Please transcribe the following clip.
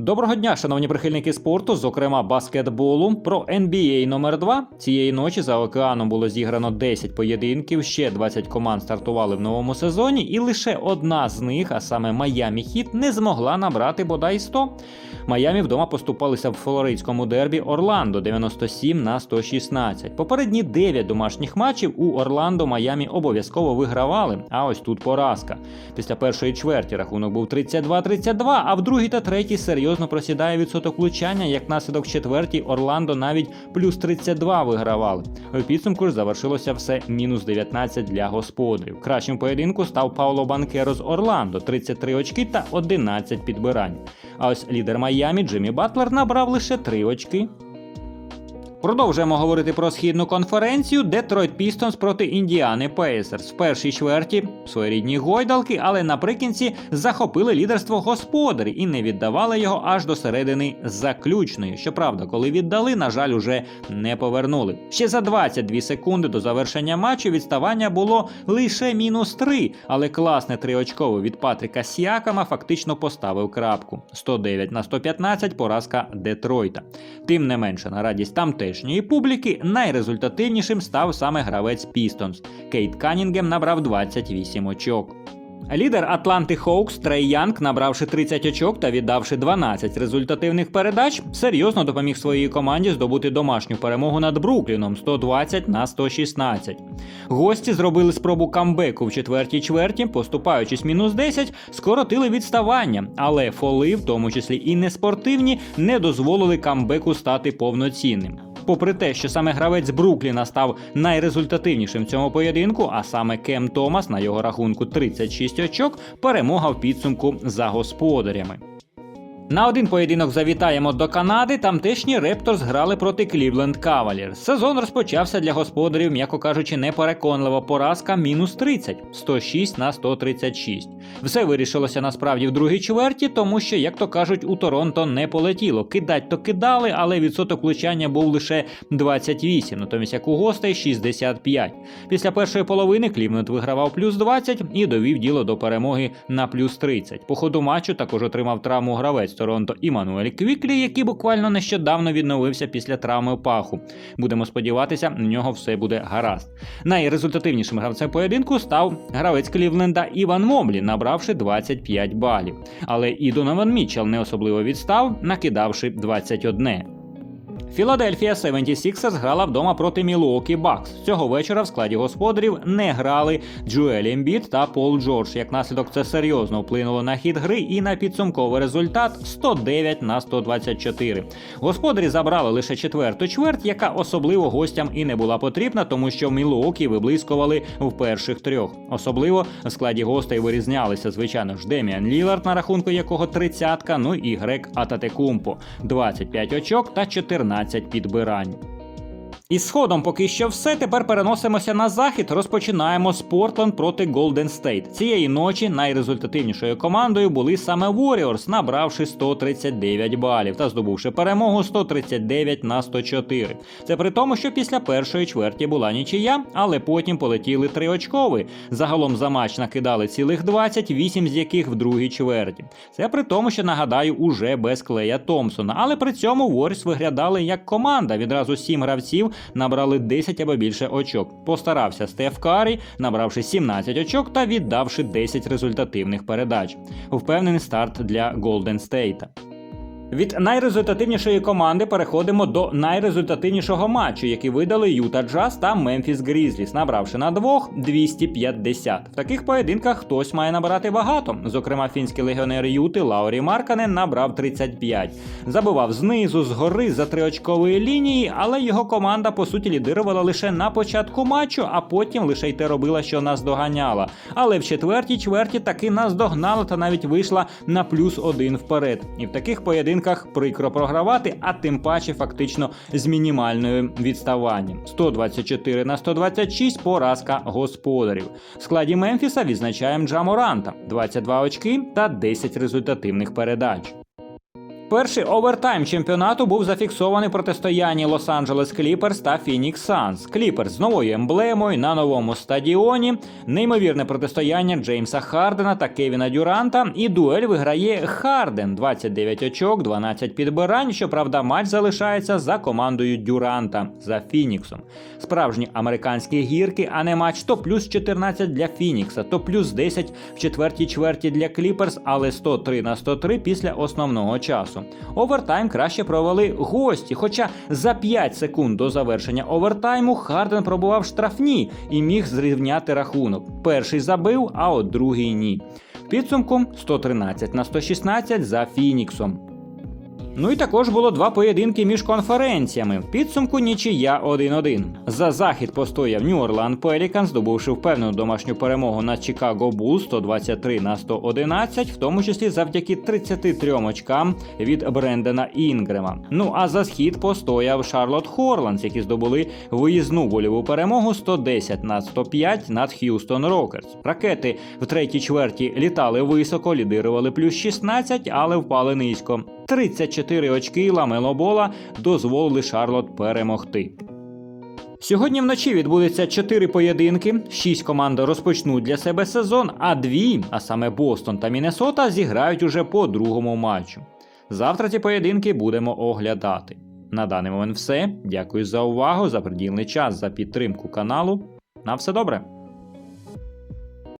Доброго дня, шановні прихильники спорту, зокрема баскетболу. Про NBA номер 2 Цієї ночі за океаном було зіграно 10 поєдинків, ще 20 команд стартували в новому сезоні, і лише одна з них, а саме Майамі Хіт, не змогла набрати бодай 100. Майамі вдома поступалися в флоридському дербі Орландо 97 на 116. Попередні 9 домашніх матчів у Орландо Майамі обов'язково вигравали. А ось тут поразка. Після першої чверті рахунок був 32-32, а в другій та третій серйозно просідає відсоток влучання, як наслідок четвертій Орландо навіть плюс 32 вигравали. У підсумку ж завершилося все мінус 19 для господарів. Кращим поєдинку став Пауло Банкеро з Орландо 33 очки та 11 підбирань. А ось лідер Майамі Джиммі Батлер набрав лише 3 очки. Продовжуємо говорити про східну конференцію Детройт Пістонс проти Індіани Пейсерс. В першій чверті своєрідні гойдалки, але наприкінці захопили лідерство господарі і не віддавали його аж до середини заключної. Щоправда, коли віддали, на жаль, уже не повернули. Ще за 22 секунди до завершення матчу відставання було лише мінус 3, але класне триочкове від Патріка Сіакама фактично поставив крапку. 109 на 115 поразка Детройта. Тим не менше, на радість тамтешньої публіки найрезультативнішим став саме гравець Пістонс. Кейт Канінгем набрав 28 очок. Лідер Атланти Хоукс Трей Янг, набравши 30 очок та віддавши 12 результативних передач, серйозно допоміг своїй команді здобути домашню перемогу над Брукліном 120 на 116. Гості зробили спробу камбеку в четвертій чверті, поступаючись мінус 10, скоротили відставання, але фоли, в тому числі і неспортивні, не дозволили камбеку стати повноцінним. Попри те, що саме гравець Брукліна став найрезультативнішим в цьому поєдинку, а саме Кем Томас на його рахунку 36 очок, перемога в підсумку за господарями. На один поєдинок завітаємо до Канади. Тамтешні Репторс грали проти Клівленд Кавалір. Сезон розпочався для господарів, м'яко кажучи, непереконлива поразка мінус 30, 106 на 136. Все вирішилося насправді в другій чверті, тому що, як то кажуть, у Торонто не полетіло. Кидать то кидали, але відсоток влучання був лише 28, натомість як у гостей 65. Після першої половини Клівленд вигравав плюс 20 і довів діло до перемоги на плюс 30. По ходу матчу також отримав травму гравець Торонто Імануель Квіклі, який буквально нещодавно відновився після травми паху. Будемо сподіватися, на нього все буде гаразд. Найрезультативнішим гравцем поєдинку став гравець Клівленда Іван Момлі, набравши 25 балів. Але і Донован Мічел не особливо відстав, накидавши 21. Філадельфія 76ers грала вдома проти Мілуокі Бакс. Цього вечора в складі господарів не грали Джуель Ембіт та Пол Джордж. Як наслідок це серйозно вплинуло на хід гри і на підсумковий результат 109 на 124. Господарі забрали лише четверту чверть, яка особливо гостям і не була потрібна, тому що Мілуокі виблискували в перших трьох. Особливо в складі гостей вирізнялися, звичайно ж, Деміан Лілард, на рахунку якого тридцятка, ну і Грек Ататекумпо 25 очок та 14 підбирань. Із сходом поки що все. Тепер переносимося на захід. Розпочинаємо з Портленд проти Голден Стейт. Цієї ночі найрезультативнішою командою були саме Warriors, набравши 139 балів та здобувши перемогу 139 на 104. Це при тому, що після першої чверті була нічия, але потім полетіли три очкові. Загалом за матч накидали цілих 20, 8 з яких в другій чверті. Це при тому, що нагадаю, уже без клея Томпсона. Але при цьому Warriors виглядали як команда. Відразу сім гравців набрали 10 або більше очок. Постарався Стеф Карі, набравши 17 очок та віддавши 10 результативних передач. Впевнений старт для Голден Стейта. Від найрезультативнішої команди переходимо до найрезультативнішого матчу, який видали Юта Джаз та Мемфіс Грізліс, набравши на двох 250. В таких поєдинках хтось має набирати багато. Зокрема, фінський легіонер Юти Лаурі Марканен набрав 35. Забивав знизу, згори за триочкової лінії, але його команда по суті лідирувала лише на початку матчу, а потім лише й те робила, що нас доганяла. Але в четвертій чверті таки нас догнала та навіть вийшла на плюс один вперед. І в таких поєдинках прикро програвати, а тим паче фактично з мінімальною відставанням. 124 на 126 поразка господарів. В складі Мемфіса відзначаємо Джаморанта 22 очки та 10 результативних передач. Перший овертайм чемпіонату був зафіксований протистоянні Лос-Анджелес Кліперс та Фінікс Санс. Кліперс з новою емблемою на новому стадіоні, неймовірне протистояння Джеймса Хардена та Кевіна Дюранта. І дуель виграє Харден 29 очок, 12 підбирань. Щоправда, матч залишається за командою Дюранта за Фініксом. Справжні американські гірки, а не матч то плюс 14 для Фінікса, то плюс 10 в четвертій чверті для Кліперс, але 103 на 103 після основного часу. Овертайм краще провели гості. Хоча за 5 секунд до завершення овертайму Харден пробував штрафні і міг зрівняти рахунок. Перший забив, а от другий ні. Підсумком підсумку 113 на 116 за Фініксом. Ну і також було два поєдинки між конференціями. В підсумку нічия 1-1. За захід постояв Нью Орлан Пелікан, здобувши впевнену домашню перемогу над Чикаго Булл 123 на 111, в тому числі завдяки 33 очкам від Брендена Інгрема. Ну а за схід постояв Шарлот Хорландс, які здобули виїзну вольову перемогу 110 на 105 над Х'юстон Рокерс. Ракети в третій чверті літали високо, лідирували плюс 16, але впали низько. 34 очки Ламело Бола дозволили Шарлот перемогти. Сьогодні вночі відбудеться 4 поєдинки. 6 команд розпочнуть для себе сезон, а дві, а саме Бостон та Міннесота, зіграють уже по другому матчу. Завтра ці поєдинки будемо оглядати. На даний момент все. Дякую за увагу, за приділений час, за підтримку каналу. На все добре.